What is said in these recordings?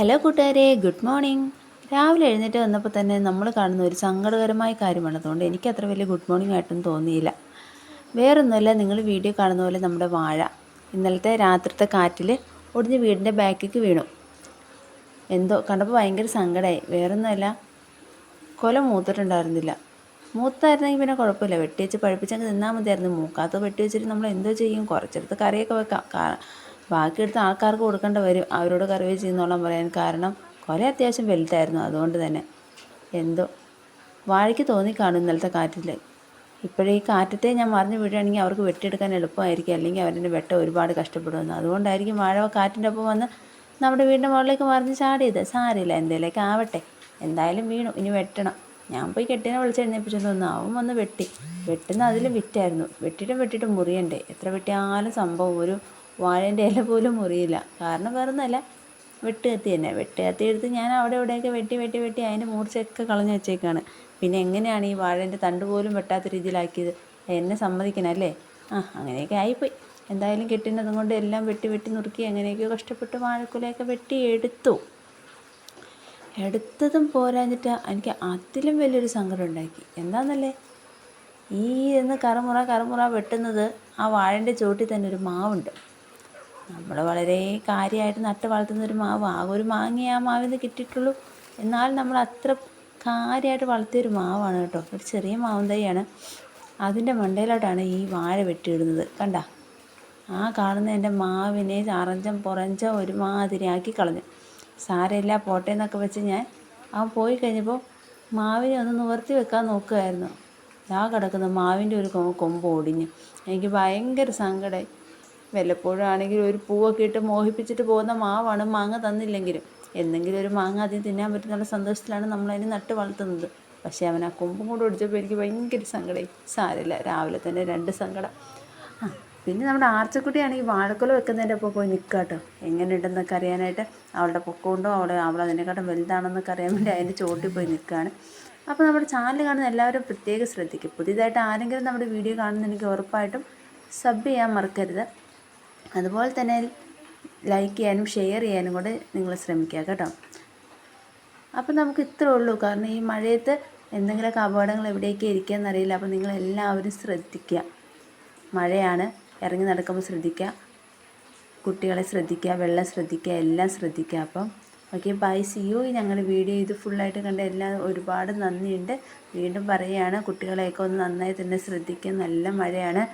Hello കൂട്ടുകാരെ. Good morning രാവിലെ എഴുന്നേറ്റ് വന്നപ്പോൾ തന്നെ നമ്മൾ കാണുന്ന ഒരു സങ്കടകരമായ കാര്യമാണ് അതുകൊണ്ട് എനിക്ക് അത്ര വലിയ ഗുഡ് മോർണിംഗ് ആയിട്ടൊന്നും തോന്നിയില്ല. വേറൊന്നുമല്ല നിങ്ങൾ വീഡിയോ കാണുന്ന പോലെ നമ്മുടെ വാഴ ഇന്നലത്തെ രാത്രിത്തെ കാറ്റിൽ ഒടിഞ്ഞ് വീടിന്റെ ബാക്കിക്ക് വീണു. എന്തോ കണ്ടപ്പോൾ ഭയങ്കര സങ്കടമായി വേറൊന്നുമല്ല കൊല മൂത്തിട്ടുണ്ടായിരുന്നില്ല. മൂത്തായിരുന്നെങ്കിൽ പിന്നെ കുഴപ്പമില്ല. വെട്ടിവെച്ച് പഴുപ്പിച്ചങ്ങ് നിന്നാൽ മതിയായിരുന്നു. മൂക്കാത്ത വെട്ടി വെച്ചിട്ട് നമ്മൾ എന്തോ ചെയ്യും? കുറച്ചെടുത്ത് കറിയൊക്കെ വെക്കാം. ബാക്കിയെടുത്ത് ആൾക്കാർക്ക് കൊടുക്കേണ്ട വരും. അവരോട് കറിവേ ചെയ്യുന്നോളം പറയാൻ കാരണം കുറേ അത്യാവശ്യം വലുതായിരുന്നു. അതുകൊണ്ട് തന്നെ എന്തോ വാഴയ്ക്ക് തോന്നിക്കാണും ഇന്നലത്തെ കാറ്റിൽ ഇപ്പോഴേ ഈ കാറ്റത്തെ ഞാൻ മറിഞ്ഞു വീഴുകയാണെങ്കിൽ അവർക്ക് വെട്ടിയെടുക്കാൻ എളുപ്പമായിരിക്കും. അല്ലെങ്കിൽ അവരുടെ വെട്ട ഒരുപാട് കഷ്ടപ്പെടുമെന്ന്. അതുകൊണ്ടായിരിക്കും വാഴ കാറ്റിന്റെ ഒപ്പം വന്ന് നമ്മുടെ വീടിന്റെ മുകളിലേക്ക് മറിഞ്ഞ് ചാടിയത്. സാരമില്ല എന്തേലേക്ക് ആവട്ടെ. എന്തായാലും വീണു. ഇനി വെട്ടണം. ഞാൻ പോയി കെട്ടിനെ വിളിച്ചെഴുന്നേപ്പിച്ചോണ്ട് വന്നു. അവൻ വന്ന് വെട്ടി. വെട്ടുന്ന അതിൽ വിറ്റായിരുന്നു. വെട്ടിയിട്ടും വെട്ടിയിട്ടും മുറിയണ്ടേ. എത്ര വെട്ടിയാലും സംഭവം ഒരു വാഴേന്റെ ഇല പോലും മുറിയില്ല. കാരണം വേറൊന്നുമല്ല വെട്ട് കത്തി തന്നെ. വെട്ട് കത്തി എടുത്ത് ഞാൻ അവിടെ ഇവിടെയൊക്കെ വെട്ടി വെട്ടി വെട്ടി അതിന്റെ മൂർച്ചയൊക്കെ കളഞ്ഞു വെച്ചേക്കാണ്. പിന്നെ എങ്ങനെയാണ് ഈ വാഴേന്റെ തണ്ട് പോലും വെട്ടാത്ത രീതിയിലാക്കിയത്? എന്നെ സമ്മതിക്കണം അല്ലേ? ആ അങ്ങനെയൊക്കെ ആയിപ്പോയി. എന്തായാലും കെട്ടിനതും കൊണ്ട് എല്ലാം വെട്ടി വെട്ടി നുറുക്കി എങ്ങനെയൊക്കെയോ കഷ്ടപ്പെട്ട് വാഴക്കുലയൊക്കെ വെട്ടി എടുത്തു. എടുത്തതും പോരാഞ്ഞിട്ട് എനിക്ക് അതിലും വലിയൊരു സങ്കടം ഉണ്ടാക്കി. എന്താണെന്നല്ലേ ഈ എന്ന് കറമുറ കറമുറ വെട്ടുന്നത് ആ വാഴന്റെ ചുവട്ടിൽ തന്നെ ഒരു മാവുണ്ട്. നമ്മൾ വളരെ കാര്യമായിട്ട് നട്ട് വളർത്തുന്ന ഒരു മാവ്. ആകെ ഒരു മാങ്ങ ആ മാവിൽ കിട്ടിയിട്ടുള്ളൂ. എന്നാൽ നമ്മൾ അത്ര കാര്യമായിട്ട് വളർത്തിയൊരു മാവാണ് കേട്ടോ. ഒരു ചെറിയ മാവും തൈയാണ്. അതിന്റെ മണ്ടയിലോട്ടാണ് ഈ വാഴ വെട്ടിയിടുന്നത്. കണ്ട? ആ കാണുന്ന എന്റെ മാവിനെ അറഞ്ചം പുറഞ്ചം ഒരുമാതിരിയാക്കി കളഞ്ഞു. സാരമില്ല പോട്ടെ എന്നൊക്കെ വെച്ച് ഞാൻ അവൻ പോയി കഴിഞ്ഞപ്പോൾ മാവിനെ ഒന്ന് നിവർത്തി വെക്കാൻ നോക്കുമായിരുന്നു ആ കിടക്കുന്ന മാവിന്റെ ഒരു കൊമ്പ് ഒടിഞ്ഞു. എനിക്ക് ഭയങ്കര സങ്കടമായി വല്ലപ്പോഴും ആണെങ്കിൽ ഒരു പൂവൊക്കെ ഇട്ട് മോഹിപ്പിച്ചിട്ട് പോകുന്ന മാവാണ് മാങ്ങ തന്നില്ലെങ്കിലും. എന്തെങ്കിലും ഒരു മാങ്ങ ആദ്യം തിന്നാൻ പറ്റുന്നുള്ള സന്തോഷത്തിലാണ് നമ്മളതിനെ നട്ട് വളർത്തുന്നത്. പക്ഷേ അവൻ ആ കൊമ്പും കൂടെ ഒടിച്ചപ്പോൾ എനിക്ക് ഭയങ്കര സങ്കടമായി സാരമില്ല രാവിലെ തന്നെ രണ്ട് സങ്കടം. ആ പിന്നെ നമ്മുടെ ആർച്ചക്കുട്ടിയാണെങ്കിൽ വാഴക്കുല വെക്കുന്നതിന്റെ ഒപ്പം പോയി നിൽക്കുക കേട്ടോ എങ്ങനെയുണ്ടെന്നൊക്കെ അറിയാനായിട്ട് അവളുടെ പൊക്കമുണ്ടോ? അവളെ അവൾ അതിനെക്കാട്ടും വലുതാണെന്നൊക്കെ അറിയാൻ വേണ്ടി അതിന്റെ ചോട്ടിൽ പോയി നിൽക്കുകയാണ് അപ്പോൾ നമ്മുടെ ചാനൽ കാണുന്ന എല്ലാവരും പ്രത്യേകം ശ്രദ്ധിക്കും. പുതിയതായിട്ട് ആരെങ്കിലും നമ്മുടെ വീഡിയോ കാണുന്നെങ്കിൽ ഉറപ്പായിട്ടും സബ് ചെയ്യാൻ മറക്കരുത്. അതുപോലെ തന്നെ ലൈക്ക് ചെയ്യാനും ഷെയർ ചെയ്യാനും കൂടെ നിങ്ങൾ ശ്രമിക്കുക കേട്ടോ. അപ്പം നമുക്ക് ഇത്രേ ഉള്ളൂ. കാരണം ഈ മഴയത്ത് എന്തെങ്കിലുമൊക്കെ അപകടങ്ങൾ എവിടെയൊക്കെ ഇരിക്കുകയെന്നറിയില്ല അപ്പോൾ നിങ്ങൾ എല്ലാവരും ശ്രദ്ധിക്കുക. മഴയാണ്. ഇറങ്ങി നടക്കുമ്പോൾ ശ്രദ്ധിക്കുക. കുട്ടികളെ ശ്രദ്ധിക്കുക. വെള്ളം ശ്രദ്ധിക്കുക. എല്ലാം ശ്രദ്ധിക്കുക. അപ്പം ഓക്കെ ബൈ സി യു ഞങ്ങളുടെ വീഡിയോ ഇത് ഫുള്ളായിട്ട് കണ്ട എല്ലാം ഒരുപാട് നന്ദിയുണ്ട്. വീണ്ടും പറയുകയാണ്. കുട്ടികളെയൊക്കെ ഒന്ന് നന്നായി തന്നെ ശ്രദ്ധിക്കുക. നല്ല മഴയാണ്.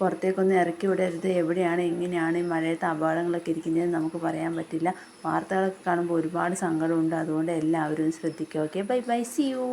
പുറത്തേക്കൊന്നും ഇറക്കി വിടരുത്. എവിടെയാണ് എങ്ങനെയാണ് ഈ മഴയത്ത് അപകടങ്ങളൊക്കെ ഇരിക്കുന്നത് നമുക്ക് പറയാൻ പറ്റില്ല. വാർത്തകളൊക്കെ കാണുമ്പോൾ ഒരുപാട് സങ്കടമുണ്ട്. അതുകൊണ്ട് എല്ലാവരും ശ്രദ്ധിക്കുക. Okay bye bye see you